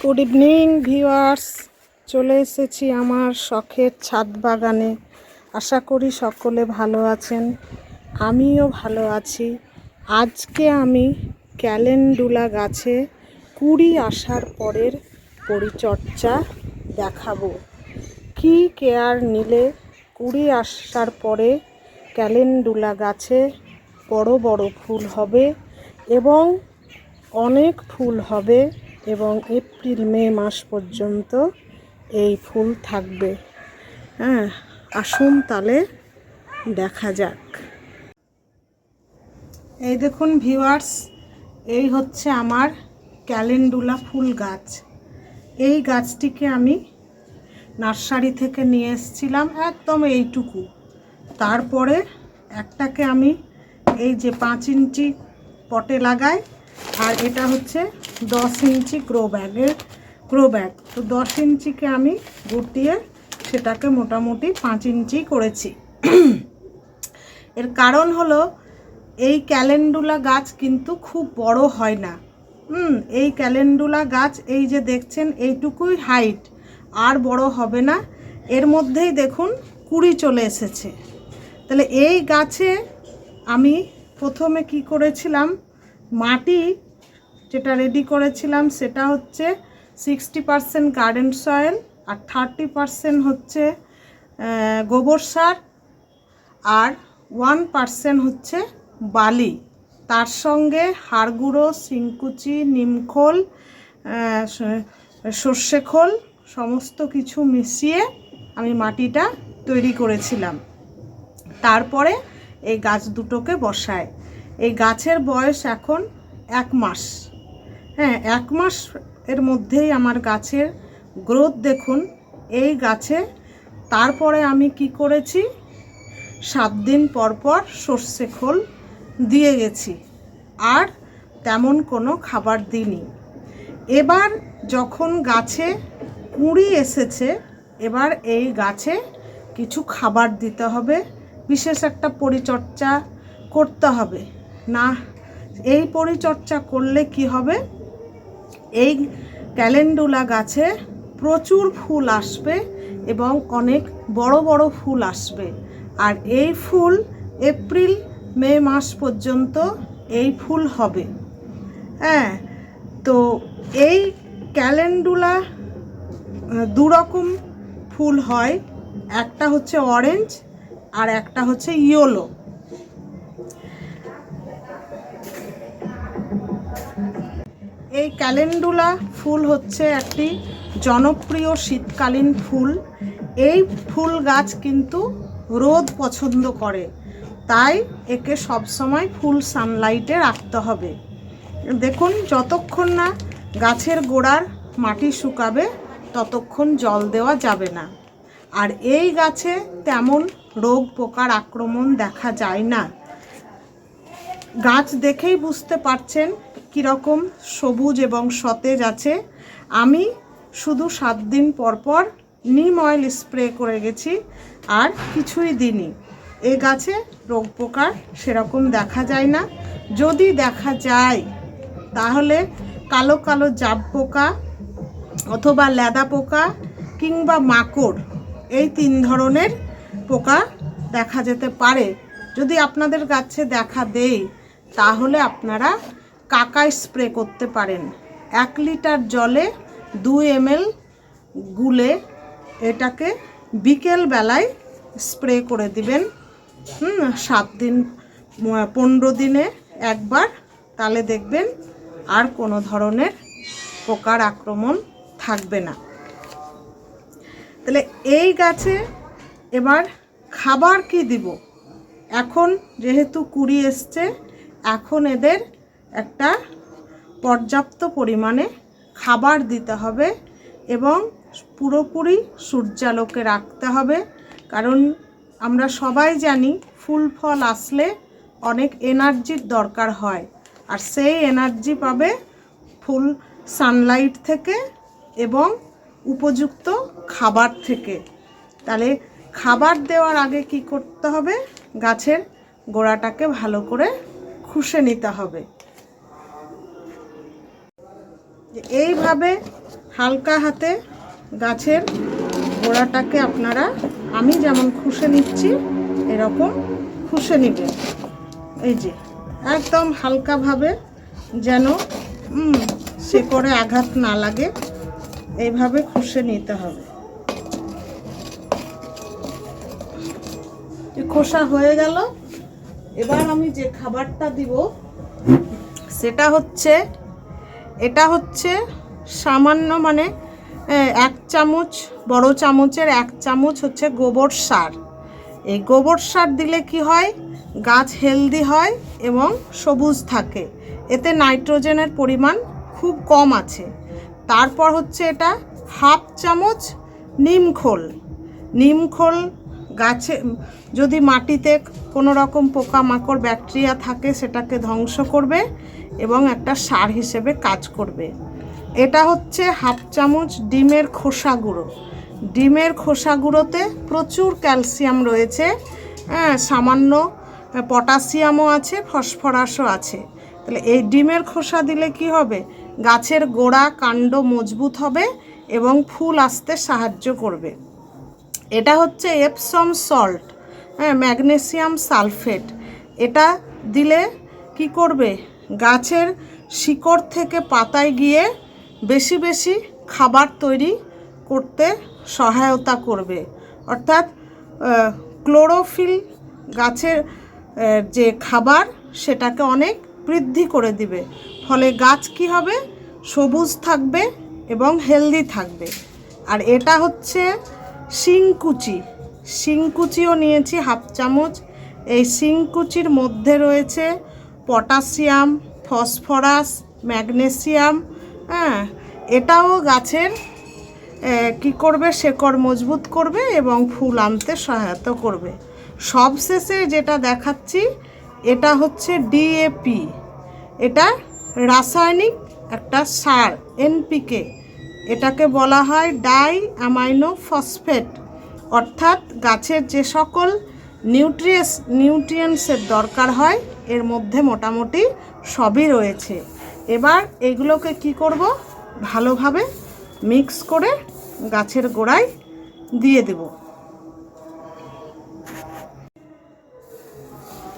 Good evening viewers চলে এসেছি আমার শখের ছাদ বাগানে। আশা করি সকলে ভালো আছেন। আমিও ভালো আছি। আজকে আমি ক্যালেন্ডুলা গাছে কুড়ি আসার পরের পরিচর্যা দেখাবো। কি কেয়ার নিলে কুড়ি আসার পরে ক্যালেন্ডুলা গাছে বড় বড় ফুল হবে এবং অনেক ফুল হবে? এবং এপ্রিল, মে মাস পর্যন্ত এই ফুল থাকবে। হ্যাঁ আসুন তাহলে দেখা যাক। এই দেখুন ভিউয়ার্স, এই হচ্ছে আমার ক্যালেন্ডুলা ফুল গাছ। এই গাছটিকে আমি নার্সারি থেকে নিয়ে এসেছিলাম একদম এইটুকু। তারপরে একটাকে আমি এই যে পাঁচ ইঞ্চি পটে লাগাই আর এটা হচ্ছে দশ ইঞ্চি ক্রো ব্যাগের গ্রো ব্যাগ তো দশ ইঞ্চিকে আমি গুটিয়ে সেটাকে মোটামুটি পাঁচ ইঞ্চি করেছি। এর কারণ হলো, এই ক্যালেন্ডুলা গাছ কিন্তু খুব বড় হয় না। হুম, এই ক্যালেন্ডুলা গাছ এই যে দেখছেন, এইটুকুই হাইট আর বড় হবে না। এর মধ্যেই দেখুন, কুড়ি চলে এসেছে। তাহলে এই গাছে আমি প্রথমে কি করেছিলাম, মাটি যেটা রেডি করেছিলাম সেটা হচ্ছে সিক্সটি পারসেন্ট গার্ডেন সয়েল আর থার্টি পারসেন্ট হচ্ছে গোবর সার আর ওয়ান পার্সেন্ট হচ্ছে বালি। তার সঙ্গে হাড় গুঁড়ো নিমখোল সর্ষে খোল সমস্ত কিছু মিশিয়ে আমি মাটিটা তৈরি করেছিলাম। তারপরে এই গাছ দুটোকে বসায়। এই গাছের বয়স এখন এক মাস। হ্যাঁ এক মাস এর মধ্যেই আমার গাছের গ্রোথ দেখুন। এই গাছে তারপরে আমি কি করেছি? সাত দিন পর পর সর্ষে খোল দিয়ে গেছি। আর তেমন কোনো খাবার দিইনি। এবার যখন গাছে কুঁড়ি এসেছে, এবার এই গাছে কিছু খাবার দিতে হবে, বিশেষ একটা পরিচর্যা করতে হবে। না, এই পরিচর্যা করলে কি হবে? এই ক্যালেন্ডুলা গাছে প্রচুর ফুল আসবে এবং অনেক বড় বড় ফুল আসবে। আর এই ফুল এপ্রিল মে মাস পর্যন্ত এই ফুল হবে। হ্যাঁ তো এই ক্যালেন্ডুলা আহ, দু রকম ফুল হয়। একটা হচ্ছে অরেঞ্জ আর একটা হচ্ছে ইয়েলো। এই ক্যালেন্ডুলা ফুল হচ্ছে একটি জনপ্রিয় শীতকালীন ফুল। এই ফুল গাছ কিন্তু রোদ পছন্দ করে, তাই একে সবসময় ফুল সানলাইটে রাখতে হবে। দেখুন, যতক্ষণ না গাছের গোড়ার মাটি শুকাবে, ততক্ষণ জল দেওয়া যাবে না। আর এই গাছে তেমন রোগ পোকার আক্রমণ দেখা যায় না। গাছ দেখেই বুঝতে পারছেন কীরকম সবুজ এবং সতেজ আছে। আমি শুধু সাত দিন পর পর নিম অয়েল স্প্রে করে গেছি, আর কিছুই দিনই এ গাছে রোগ পোকার সেরকম দেখা যায় না। যদি দেখা যায়, তাহলে কালো কালো জাব পোকা অথবা লেদা পোকা কিংবা মাকড়, এই তিন ধরনের পোকা দেখা যেতে পারে। যদি আপনাদের গাছে দেখা দেয় তাহলে আপনারা কাকাই স্প্রে করতে পারেন। এক লিটার জলে দু এমএল গুলে এটাকে বিকেল বেলায় স্প্রে করে দিবেন। হুম, সাত দিন পনেরো দিনে একবার। তাহলে দেখবেন আর কোনো ধরনের পোকার আক্রমণ থাকবে না। তাহলে এই গাছে এবার খাবার কি দিব? এখন যেহেতু কুড়ি এসছে, এখন এদের একটা পর্যাপ্ত পরিমাণে খাবার দিতে হবে এবং পুরোপুরি সূর্যালোকে রাখতে হবে। কারণ আমরা সবাই জানি ফুল ফল আসলে অনেক এনার্জির দরকার হয়। আর সেই এনার্জি পাবে ফুল সানলাইট থেকে এবং উপযুক্ত খাবার থেকে। তাহলে খাবার দেওয়ার আগে কি করতে হবে? গাছের গোড়াটাকে ভালো করে খুশে নিতে হবে। এইভাবে হালকা হাতে গাছের গোড়াটাকে আপনারা, আমি যেমন খুশে নিচ্ছি, এরকম খুশে নেবেন। এই যে, একদম হালকাভাবে যেন সে শেকড়ে আঘাত না লাগে, এইভাবে খুশে নিতে হবে। খোসা হয়ে গেল, এবার আমি যে খাবারটা দিব, সেটা হচ্ছে এটা হচ্ছে সামান্য মানে এক চামচ, বড় চামচের এক চামচ হচ্ছে গোবর সার। এই গোবর সার দিলে কি হয়? গাছ হেলদি হয় এবং সবুজ থাকে। এতে নাইট্রোজেনের পরিমাণ খুব কম আছে। তারপর হচ্ছে এটা হাফ চামচ নিমখোল নিমখোল গাছে, যদি মাটিতে কোনো রকম পোকামাকড়, ব্যাকটেরিয়া থাকে, সেটাকে ধ্বংস করবে। এবং একটা সার হিসেবে কাজ করবে। এটা হচ্ছে হাফ চামচ ডিমের খোসা গুঁড়ো। ডিমের খোসা গুঁড়োতে প্রচুর ক্যালসিয়াম রয়েছে হ্যাঁ সামান্য পটাশিয়ামও আছে, ফসফরাসও আছে। তাহলে এই ডিমের খোসা দিলে কি হবে? গাছের গোড়া, কাণ্ড মজবুত হবে এবং ফুল আসতে সাহায্য করবে। এটা হচ্ছে এপসম সল্ট হ্যাঁ ম্যাগনেসিয়াম সালফেট। এটা দিলে কি করবে? গাছের শিকড় থেকে পাতায় গিয়ে বেশি বেশি খাবার তৈরি করতে সহায়তা করবে। অর্থাৎ ক্লোরোফিল গাছের যে খাবার সেটাকে অনেক বৃদ্ধি করে দিবে। ফলে গাছ কি হবে? সবুজ থাকবে এবং হেলদি থাকবে। আর এটা হচ্ছে শিংকুচি। শিংকুচিও নিয়েছি হাফ চামচ। এই শিংকুচির মধ্যে রয়েছে পটাশিয়াম, ফসফরাস, ম্যাগনেসিয়াম হ্যাঁ এটাও গাছের কি করবে? শেকড় মজবুত করবে এবং ফুল আনতে সহায়তা করবে। সবশেষে যেটা দেখাচ্ছি, এটা হচ্ছে ডিএপি এটা রাসায়নিক একটা সার এনপিকে এটাকে বলা হয় ডাই অ্যামাইনো ফসফেট অর্থাৎ গাছের যে সকল নিউট্রিয়েস, নিউট্রিয়েন্টসের দরকার হয় এর মধ্যে মোটামুটি সবই রয়েছে। এবার এগুলোকে কি করব? ভালোভাবে মিক্স করে গাছের গোড়ায় দিয়ে দেব।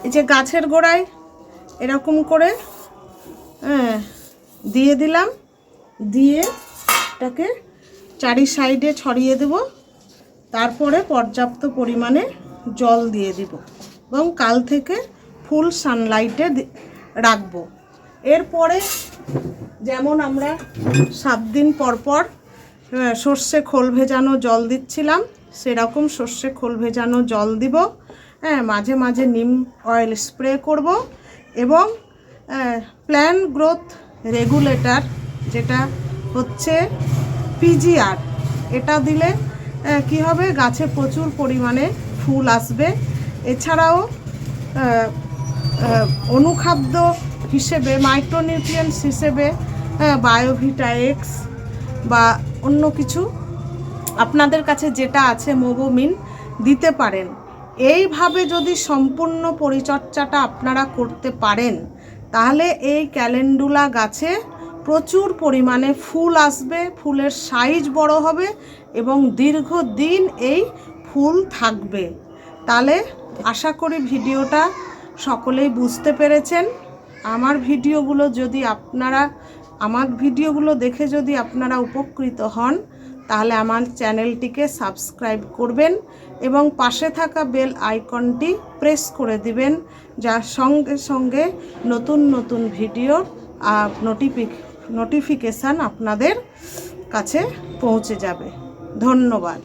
এই যে গাছের গোড়ায় এরকম করে হ্যাঁ, দিয়ে দিলাম। দিয়ে এটাকে চারি সাইডে ছড়িয়ে দেব। তারপরে পর্যাপ্ত পরিমাণে জল দিয়ে দিব। এবং কাল থেকে ফুল সানলাইটে রাখব। এরপরে যেমন আমরা সাত দিন পর পর সর্ষে খোল ভেজানো জল দিচ্ছিলাম, সেরকম সর্ষে খোল ভেজানো জল দিব। হ্যাঁ মাঝে মাঝে নিম অয়েল স্প্রে করব এবং প্ল্যান গ্রোথ রেগুলেটর যেটা হচ্ছে পিজিআর এটা দিলে কি হবে? গাছে প্রচুর পরিমাণে ফুল আসবে। এছাড়াও অনুখাদ্য হিসেবে মাইক্রোনিউট্রিয়েন্টস হিসেবে বায়োভিটা এক্স বা অন্য কিছু আপনাদের কাছে যেটা আছে মোবোমিন দিতে পারেন। এইভাবে যদি সম্পূর্ণ পরিচর্যাটা আপনারা করতে পারেন, তাহলে এই ক্যালেন্ডুলা গাছে প্রচুর পরিমাণে ফুল আসবে, ফুলের সাইজ বড় হবে এবং দীর্ঘদিন এই ফুল থাকবে। তাহলে আশা করি ভিডিওটা সকলেই বুঝতে পেরেছেন। আমার ভিডিওগুলো যদি আপনারা, আমার ভিডিওগুলো দেখে যদি আপনারা উপকৃত হন, তাহলে আমার চ্যানেলটিকে সাবস্ক্রাইব করবেন এবং পাশে থাকা বেল আইকনটি প্রেস করে দিবেন যার সঙ্গে সঙ্গে নতুন নতুন ভিডিও নোটিফিক নোটিফিকেশান আপনাদের কাছে পৌঁছে যাবে। ধন্যবাদ।